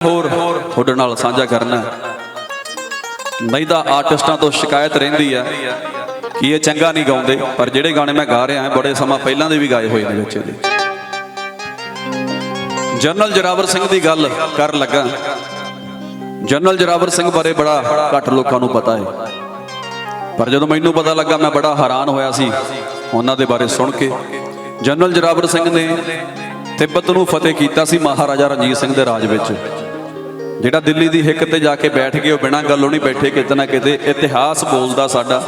ਹੋਰ ਤੁਹਾਡੇ ਨਾਲ ਸਾਂਝਾ ਕਰਨਾ ਨਹੀਂ ਤਾਂ ਆਰਟਿਸਟਾਂ ਤੋਂ ਸ਼ਿਕਾਇਤ ਰਹਿੰਦੀ ਆ ਕਿ ਇਹ ਚੰਗਾ ਨਹੀਂ ਗਾਉਂਦੇ, ਪਰ ਜਿਹੜੇ ਗਾਣੇ ਮੈਂ ਗਾ ਰਿਹਾ ਹਾਂ, ਬੜੇ ਸਮਾਂ ਪਹਿਲਾਂ ਦੇ ਵੀ ਗਾਏ ਹੋਏ ਨੇ ਵਿੱਚ ਦੇ ਜਨਰਲ ਜਰਾਵਰ ਸਿੰਘ ਦੀ ਗੱਲ ਕਰਨ ਲੱਗਾ। ਜਨਰਲ ਜਰਾਵਰ ਸਿੰਘ ਬਾਰੇ ਬੜਾ ਘੱਟ ਲੋਕਾਂ ਨੂੰ ਪਤਾ ਹੈ। ਪਰ ਜਦੋਂ ਮੈਨੂੰ ਪਤਾ ਲੱਗਾ, ਮੈਂ ਬੜਾ ਹੈਰਾਨ ਹੋਇਆ ਸੀ ਉਹਨਾਂ ਦੇ ਬਾਰੇ ਸੁਣ ਕੇ। ਜਨਰਲ ਜਰਾਵਰ ਸਿੰਘ ਨੇ ਤਿੱਬਤ ਨੂੰ ਫਤਿਹ ਕੀਤਾ ਸੀ ਮਹਾਰਾਜਾ ਰਣਜੀਤ ਸਿੰਘ ਦੇ ਰਾਜ ਵਿੱਚ। ਜਿਹੜਾ ਦਿੱਲੀ ਦੀ ਹਿੱਕ ਤੇ ਜਾ ਕੇ ਬੈਠ ਗਏ ਉਹ ਬਿਨਾਂ ਗੱਲੋਂ ਨਹੀਂ ਬੈਠੇ ਕਿਤੇ ਨਾ ਕਿਤੇ ਇਤਿਹਾਸ ਬੋਲਦਾ ਸਾਡਾ,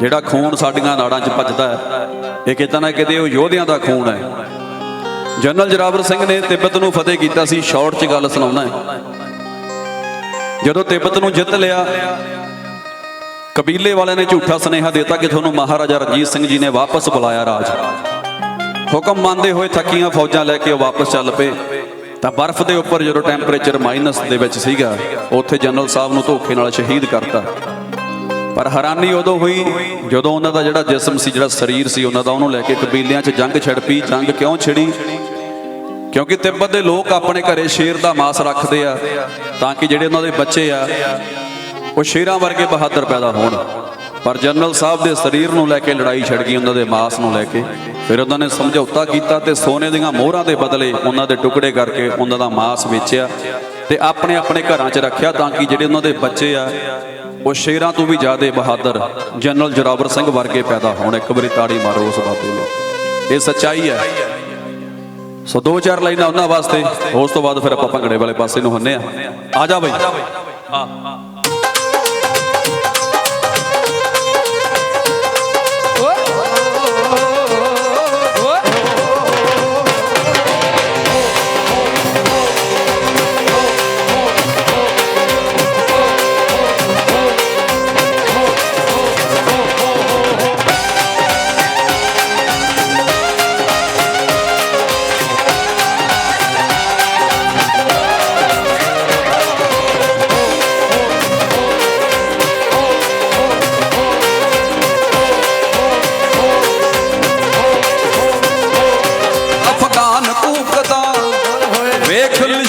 ਜਿਹੜਾ ਖੂਨ ਸਾਡੀਆਂ ਨਾੜਾਂ 'ਚ ਭੱਜਦਾ ਹੈ, ਇਹ ਕਿਤੇ ਨਾ ਕਿਤੇ ਉਹ ਯੋਧਿਆਂ ਦਾ ਖੂਨ ਹੈ। ਜਨਰਲ ਜਰਾਵਰ ਸਿੰਘ ਨੇ ਤਿੱਬਤ ਨੂੰ ਫਤਿਹ ਕੀਤਾ ਸੀ ਸ਼ਾਰਟ 'ਚ ਗੱਲ ਸੁਣਾਉਣਾ ਹੈ। ਜਦੋਂ ਤਿੱਬਤ ਨੂੰ ਜਿੱਤ ਲਿਆ, ਕਬੀਲੇ ਵਾਲਿਆਂ ਨੇ ਝੂਠਾ ਸੁਨੇਹਾ ਦਿੱਤਾ ਕਿ ਤੁਹਾਨੂੰ ਮਹਾਰਾਜਾ ਰਣਜੀਤ ਸਿੰਘ ਜੀ ਨੇ ਵਾਪਸ ਬੁਲਾਇਆ ਰਾਜ। ਹੁਕਮ ਮੰਨਦੇ ਹੋਏ ਥੱਕੀਆਂ ਫੌਜਾਂ ਲੈ ਕੇ ਉਹ ਵਾਪਸ ਚੱਲ ਪਏ। ਤਾਂ ਬਰਫ਼ ਦੇ ਉੱਪਰ ਜਦੋਂ ਟੈਂਪਰੇਚਰ ਮਾਈਨਸ ਦੇ ਵਿੱਚ ਸੀਗਾ, ਉੱਥੇ ਜਨਰਲ ਸਾਹਿਬ ਨੂੰ ਧੋਖੇ ਨਾਲ ਸ਼ਹੀਦ ਕਰਤਾ। ਪਰ ਹੈਰਾਨੀ ਉਦੋਂ ਹੋਈ ਜਦੋਂ ਉਹਨਾਂ ਦਾ ਜਿਹੜਾ ਜਿਸਮ ਸੀ, ਜਿਹੜਾ ਸਰੀਰ ਸੀ, ਉਹਨਾਂ ਦਾ ਉਹਨੂੰ ਲੈ ਕੇ ਕਬੀਲਿਆਂ 'ਚ ਜੰਗ ਛਿੜ ਪਈ ਜੰਗ ਕਿਉਂ ਛਿੜੀ? ਕਿਉਂਕਿ ਤਿੱਬਤ ਦੇ ਲੋਕ ਆਪਣੇ ਘਰੇ ਸ਼ੇਰ ਦਾ ਮਾਸ ਰੱਖਦੇ ਆ, ਤਾਂ ਕਿ ਜਿਹੜੇ ਉਹਨਾਂ ਦੇ ਬੱਚੇ ਆ, ਉਹ ਸ਼ੇਰਾਂ ਵਰਗੇ ਬਹਾਦਰ ਪੈਦਾ ਹੋਣ। ਪਰ ਜਨਰਲ ਸਾਹਿਬ ਦੇ ਸਰੀਰ ਨੂੰ ਲੈ ਕੇ ਲੜਾਈ ਛਿੜ ਗਈ, ਉਹਨਾਂ ਦੇ ਮਾਸ ਨੂੰ ਲੈ ਕੇ। ਫਿਰ ਉਹਨਾਂ ਨੇ ਸਮਝੌਤਾ ਕੀਤਾ ਤੇ ਸੋਨੇ ਦੀਆਂ ਮੋਹਰਾਂ ਦੇ ਬਦਲੇ ਉਹਨਾਂ ਦੇ ਟੁਕੜੇ ਕਰਕੇ ਉਹਨਾਂ ਦਾ ਮਾਸ ਵੇਚਿਆ ਤੇ ਆਪਣੇ ਆਪਣੇ ਘਰਾਂ 'ਚ ਰੱਖਿਆ ਤਾਂ ਕਿ ਜਿਹੜੇ ਉਹਨਾਂ ਦੇ ਬੱਚੇ ਆ, ਉਹ ਸ਼ੇਰਾਂ ਤੋਂ ਵੀ ਜ਼ਿਆਦਾ ਬਹਾਦਰ ਜਨਰਲ ਜਰਾਵਰ ਸਿੰਘ ਵਰਗੇ ਪੈਦਾ ਹੋਣ। ਇੱਕ ਵਾਰੀ ਤਾੜੀ ਮਾਰੋ ਉਸ ਬਾਬੇ ਨੂੰ। ਇਹ ਸੱਚਾਈ ਹੈ। ਸੋ ਦੋ ਚਾਰ ਲਾਈਨਾਂ ਉਹਨਾਂ ਵਾਸਤੇ, ਉਸ ਤੋਂ ਬਾਅਦ ਫਿਰ ਆਪਾਂ ਭੰਗੜੇ ਵਾਲੇ ਪਾਸੇ ਨੂੰ ਹੁੰਨੇ ਆ ਆ ਜਾ ਬਈ। ਅਫਗਾਨ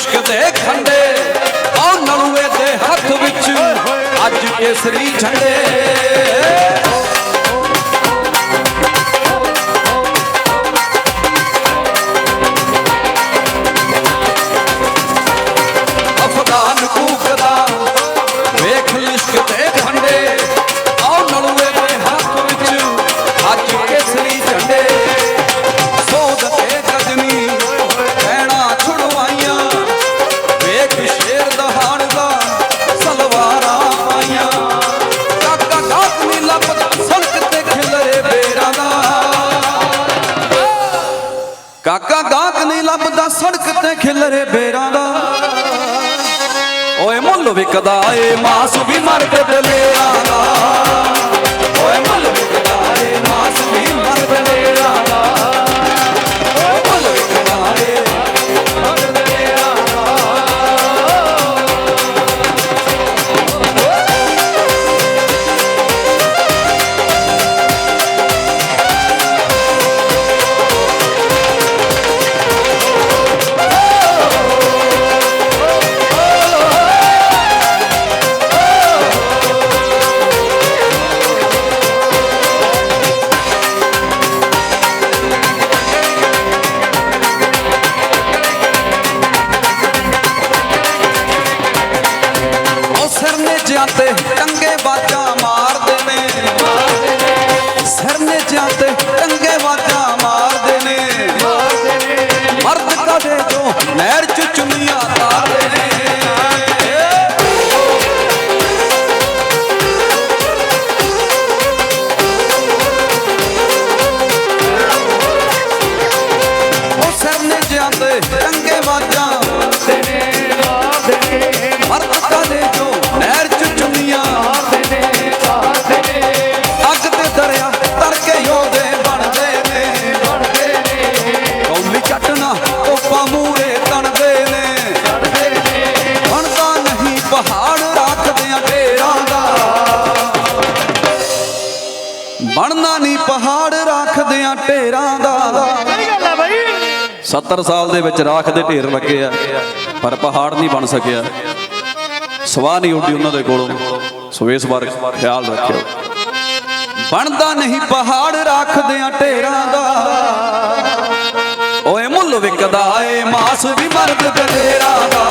ਵੇਖ ਦੇ ਖੰਡੇ ਆ ਨਲੂਏ ਦੇ ਹੱਥ ਵਿੱਚ ਅੱਜ ਕੇਸਰੀ ਝੰਡੇ। ਸੜਕ ਤੇ ਖਿਲਰੇ ਬੇਰਾਂ ਦਾ। ਓਏ ਮੁੱਲ ਵਿਕਦਾ ਏ, ਮਾਸ ਵੀ ਮਰਦੇ ਦਲੇਰਾਂ ਦਾ। ਓਏ ਮੁੱਲ ਸਿਰ ਨੇ ਟੰਗੇ ਬਾਜਾਂ ਮਾਰਦੇ ਨੇ ਸਿਰ ਨੇ ਜਾਂਦੇ ਟੰਗੇ ਬਾਜਾ ਮਾਰਦੇ ਨੇ ਮਰਦ ਕਦੇ ਜੋ ਨਹਿਰ ਚ ਚੁੰਨੀਆਂ ਤਾਰਦੇ ਨੇ ਉਹ ਸਿਰ ਨੇ ਜਾਂਦੇ ਟੰਗੇ ਬਾਜਾਂ ਬਣਦਾ ਨਹੀਂ ਪਹਾੜ ਰੱਖਦਿਆਂ ਢੇਰਾਂ ਦਾ ਸਹੀ ਗੱਲ ਹੈ ਬਾਈ। 70 ਸਾਲ ਦੇ ਵਿੱਚ ਰਾਖ ਦੇ ਢੇਰ ਲੱਗੇ ਆ ਪਰ ਪਹਾੜ ਨਹੀਂ ਬਣ ਸਕਿਆ। ਸਵਾਹ ਨਹੀਂ ਉੱਡੀ ਉਹਨਾਂ ਦੇ ਕੋਲੋਂ। ਸੋ ਇਸ ਵਾਰ ਖਿਆਲ ਰੱਖਿਓ। ਬਣਦਾ ਨਹੀਂ ਪਹਾੜ ਰੱਖਦਿਆਂ ਢੇਰਾਂ ਦਾ ਓਏ ਮੁੱਲ ਵਿਕਦਾ ਏ ਮਾਸ ਵੀ ਮਰਦ ਗਲੇਰਾ ਦਾ।